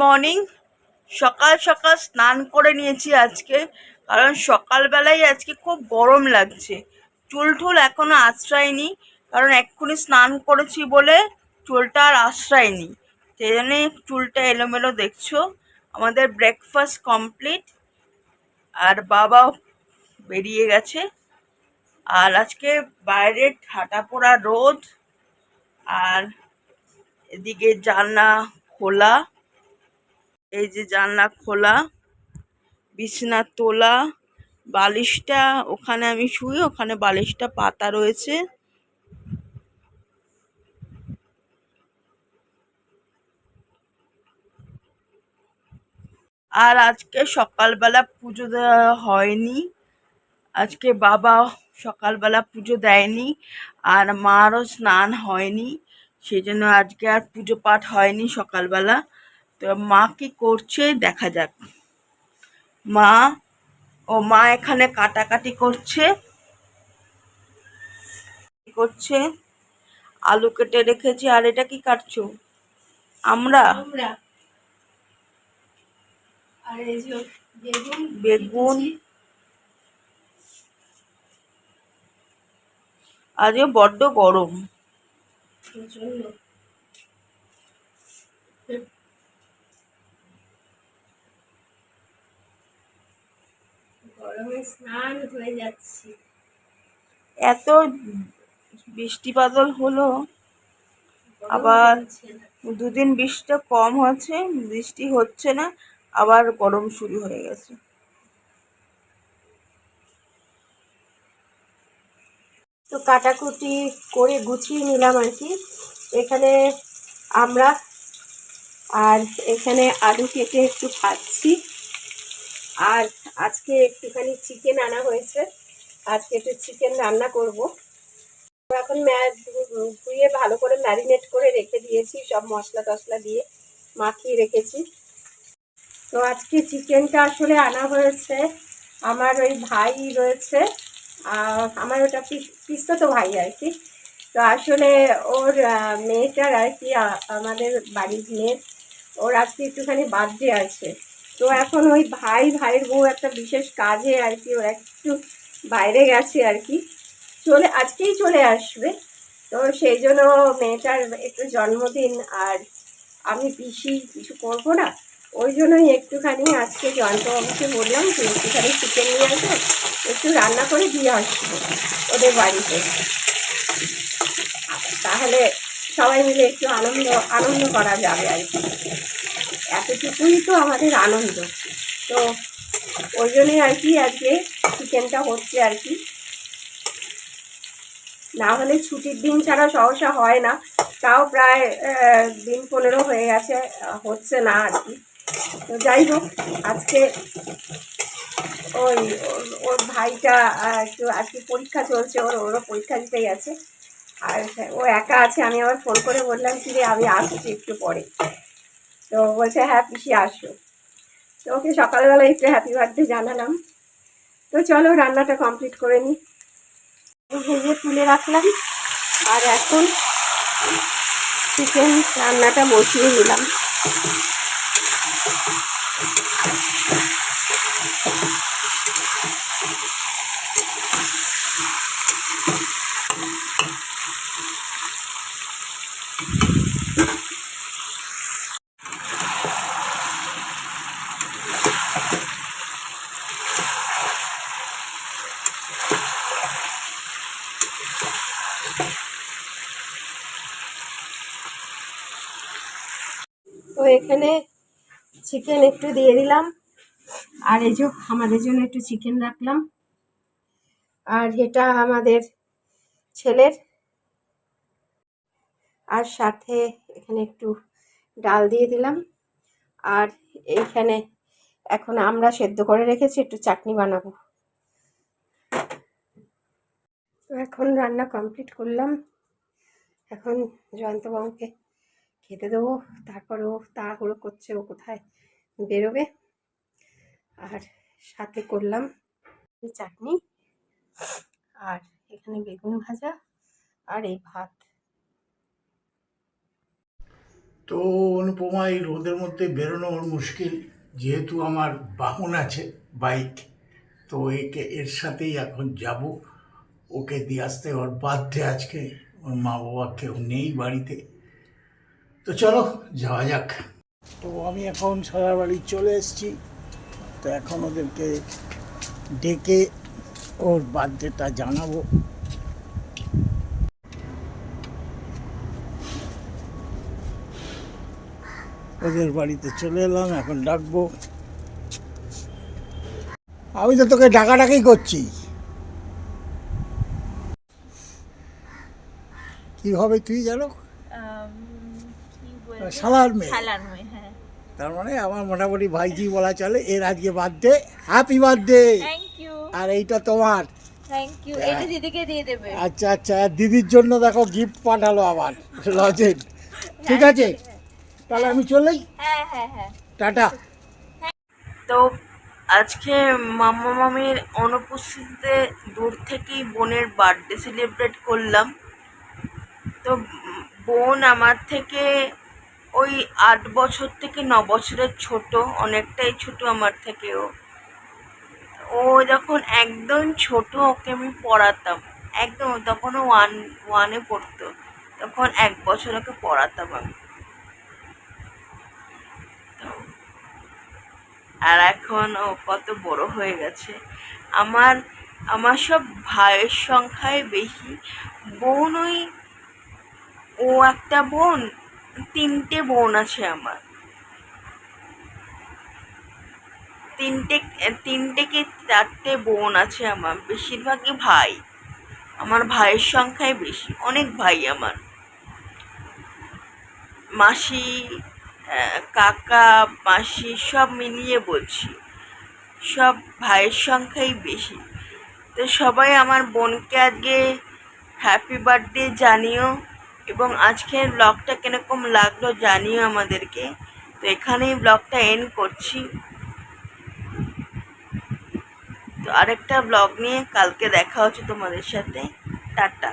Morning সকাল সকাল স্নান করে নিয়েছি আজকে, কারণ সকালবেলায় আজকে খুব গরম লাগছে। চুল টুল এখনও আশ্রয়নি, কারণ এক্ষুনি স্নান করেছি বলে চুলটা আর আশ্রয়নি। সেই জন্যে চুলটা এলোমেলো দেখছ। আমাদের ব্রেকফাস্ট কমপ্লিট আর বাবাও বেরিয়ে গেছে। আর আজকে বাইরে ঠাটা পোড়া রোদ, আর এদিকে জানলা খোলা। এই যে জানলা খোলা, বিছনা তোলা, বালিশটা ওখানে আমি শুই, ওখানে বালিশটা পাতা রয়েছে। আর আজকে সকালবেলা পুজো দেওয়া হয়নি। আজকে বাবা সকালবেলা পুজো দেয়নি, আর মারও স্নান হয়নি সেই জন্য আজকে আর পুজো পাঠ হয়নি সকালবেলা। তো মা কি করছে? দেখা যাক। মা ও মা এখানে কাটাকাটি করছে। কি করছে? আলু কেটে রেখেছি। আর এটা কি কাটছো? আমরা? বেগুন। আজকে বড্ড গরম। গরমে স্নান হয়ে যাচ্ছি। এত বৃষ্টি বাদল হলো আবার দুদিন বৃষ্টিটা কম হচ্ছে বৃষ্টি হচ্ছে না আবার গরম শুরু হয়ে গেছে। তো কাটাকুটি করে গুছিয়ে নিলাম আর কি। এখানে আমরা আর এখানে আলু কেটে একটু খাচ্ছি আর আজকে একটুখানি চিকেন আনা হয়েছে। আজকে একটু চিকেন রান্না করব। এখন ধুয়ে ভালো করে ম্যারিনেট করে রেখে দিয়েছি, সব মশলা টশলা দিয়ে মাখিয়ে রেখেছি। তো আজকে চিকেনটা আসলে আনা হয়েছে। আমার ওই ভাই রয়েছে। আমার ওটা তো ভাই আর কি। তো আসলে ওর মেয়েটার আর কি আমাদের বাড়ির মেয়ের, ওর আজকে একটুখানি বার্থডে আছে। তো এখন ওই ভাই, ভাইয়ের বউ একটা বিশেষ কাজে আর কি ও একটু বাইরে গেছে আর কি। চলে, আজকেই চলে আসবে। তো সেই জন্য মেয়েটার একটু জন্মদিন আর আমি পিসি কিছু করব না। ওই জন্যই একটুখানি আজকে জয়ন্তবাবুকে বললাম যে একটুখানি চিকেন নিয়ে আসো, একটু রান্না করে দিয়ে আসব ওদের বাড়িতে। তাহলে সবাই মিলে একটু আনন্দ আনন্দ করা যাবে আর কি। এতটুকুই তো আমাদের আনন্দ। তো ওই জন্যই আর কি আজকে চিকেনটা হচ্ছে আর কি। না হলে ছুটির দিন ছাড়া সহসা হয় না। তাও প্রায় দিন পনেরো হয়ে গেছে, হচ্ছে না আর কি। তো যাই হোক, আজকে ওই, ওর- ভাইটা একটু আজকে পরীক্ষা চলছে, ওর, ওরও পরীক্ষা দিতে গেছে। আর ও একা আছে, আমি আবার ফোন করে বললাম কি রে আমি আসছি একটু পরে। তো বলছে হ্যাঁ পিসি আসো? তো ওকে সকালবেলা একটু হ্যাপি বার্থডে জানালাম। তো চলো রান্নাটা কমপ্লিট করে নিই ভেজে তুলে রাখলাম। আর এখন চিকেন রান্নাটা বসিয়ে দিলাম। তো এখানে চিকেন একটু দিয়ে দিলাম। আর এই যে আমাদের জন্য একটু চিকেন রাখলাম। আর এটা আমাদের ছেলের। আর সাথে এখানে একটু ডাল দিয়ে দিলাম। আর এইখানে এখন আমরা সেদ্ধ করে রেখেছি, একটু চাটনি বানাবো। এখন রান্না কমপ্লিট করলাম। এখন জয়ন্তবাবুকে খেতে দেবো তারপরে ও তাড়াহুড়ো করছে ও কোথায় বেরোবে। আর সাথে করলাম চাটনি আর এখানে বেগুন ভাজা আর এই ভাত। তো অনুপমা, এই রোদের মধ্যে বেরোনো ওর মুশকিল, যেহেতু আমার বাহন আছে বাইক, তো একে এর সাথেই এখন যাব। ওকে দিয়ে আসতে ওর বার্থডে আজকে, ওর মা বাবা কেউ নেই বাড়িতে। তো চলো যাওয়া যাক। তো আমি এখন সারা বাড়ি চলে এসেছি। তো এখন ওদেরকে ডেকে ওর বার্থডেটা জানাব। ওদের বাড়িতে চলে এলাম এখন ডাকবো। আমি তো তোকে ডাকাডাকি করছি। কি হবে তুই জানো? শালার মেয়ে। হ্যাঁ। তার মানে আমার মোটামুটি ভাইজি বলা চলে এর আজকে বার্থডে হ্যাপি বার্থডে আর এইটা তোমার। থ্যাংক ইউ এটা দিদিকে দিয়ে দেবে। আচ্ছা আচ্ছা আর দিদির জন্য দেখো গিফট পাঠালো আবার লজেন ঠিক আছে? তাহলে আমি চলেই। হ্যাঁ হ্যাঁ হ্যাঁ। টাটা। তো আজকে মাম্মা মামির অনুপস্থিতিতে দূর থেকেই বোনের বার্থডে সেলিব্রেট করলাম। তো বোন আমার থেকে ওই আট বছর থেকে ন বছরের ছোট, অনেকটাই ছোট আমার থেকেও। ও যখন একদম ছোট, ওকে আমি পড়াতাম। একদম তখন ও ওয়ান ওয়ানে পড়তো। তখন এক বছর ওকে পড়াতাম আমি। আর এখন ও কত বড় হয়ে গেছে। আমার আমার সব ভাইয়ের সংখ্যায় বেশি। বোন ওই, ও একটা বোন তিনটে বোন আছে আমার। তিনটে তিনটে কি চারটে বোন আছে আমার? বেশিরভাগই ভাই। আমার ভাইয়ের সংখ্যাই বেশি, অনেক ভাই আমার। মাসি কাকা, মাসি, সব মিলিয়ে বলছি, সব ভাইয়ের সংখ্যাই বেশি। তো সবাই আমার বোনকে আজকে হ্যাপি বার্থডে জানিও। এবং আজকের ব্লগটা কীরকম লাগল জানিও আমাদেরকে। তো এখানেই ব্লগটা এন্ড করছি। তো আরেকটা ব্লগ নিয়ে কালকে দেখা হচ্ছে তোমাদের সাথে। টাটা।